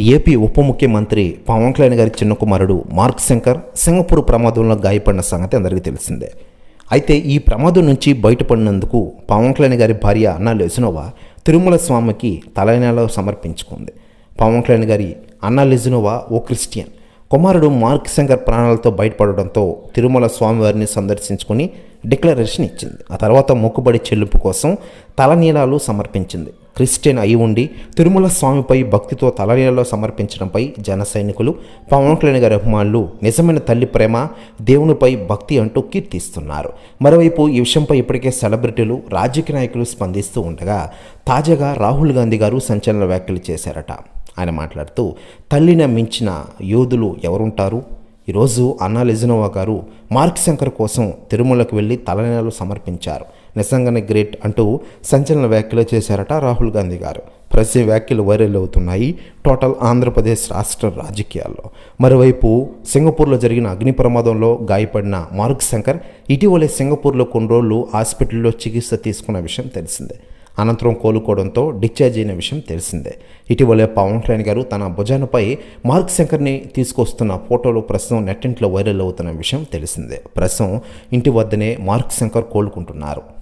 AP ఉప ముఖ్యమంత్రి పవన్ కళ్యాణ్ గారి చిన్న కుమారుడు మార్క్ శంకర్ సింగపూర్ ప్రమాదంలో గాయపడిన సంగతి అందరికీ తెలిసిందే. అయితే ఈ ప్రమాదం నుంచి బయటపడినందుకు పవన్ కళ్యాణ్ గారి భార్య అన్న లెజినోవా తిరుమల స్వామికి తలైనాలో సమర్పించుకుంది. పవన్ కళ్యాణ్ గారి అన్న లెజినోవా ఓ క్రిస్టియన్. కుమారుడు మార్క్ శంకర్ ప్రాణాలతో బయటపడడంతో తిరుమల స్వామివారిని సందర్శించుకుని డిక్లరేషన్ ఇచ్చింది. ఆ తర్వాత మొక్కుబడి చెల్లింపు కోసం తలనీలాలు సమర్పించింది. క్రిస్టియన్ అయి ఉండి తిరుమల స్వామిపై భక్తితో తలనీలలో సమర్పించడంపై జన సైనికులు పవన్ కళ్యాణ్ గారి అభిమానులు నిజమైన తల్లి ప్రేమ దేవునిపై భక్తి అంటూ కీర్తిస్తున్నారు. మరోవైపు ఈ విషయంపై ఇప్పటికే సెలబ్రిటీలు రాజకీయ నాయకులు స్పందిస్తూ ఉండగా తాజాగా రాహుల్ గాంధీ గారు సంచలన వ్యాఖ్యలు చేశారట. ఆయన మాట్లాడుతూ తల్లిని మించిన యోధులు ఎవరుంటారు? ఈరోజు అన్నా లెజినోవా గారు మార్క్ శంకర్ కోసం తిరుమలకు వెళ్ళి తలనీలు సమర్పించారు. నిజంగానే గ్రేట్ అంటూ సంచలన వ్యాఖ్యలు చేశారట రాహుల్ గాంధీ గారు. ప్రతి వ్యాఖ్యలు వైరల్ అవుతున్నాయి టోటల్ ఆంధ్రప్రదేశ్ రాష్ట్ర రాజకీయాల్లో. మరోవైపు సింగపూర్లో జరిగిన అగ్ని ప్రమాదంలో గాయపడిన మార్క్ శంకర్ ఇటీవలే సింగపూర్లో కొన్ని రోజులు హాస్పిటల్లో చికిత్స తీసుకున్న విషయం తెలిసిందే. అనంతరం కోలుకోవడంతో డిశ్చార్జ్ అయిన విషయం తెలిసిందే. ఇటీవలే పవన్ కళ్యాణ్ గారు తన భుజానపై మార్క్ శంకర్ని తీసుకొస్తున్న ఫోటోలు ప్రస్తుతం నెట్టింట్లో వైరల్ అవుతున్న విషయం తెలిసిందే. ప్రస్తుతం ఇంటి వద్దనే మార్క్ శంకర్ కోలుకుంటున్నారు.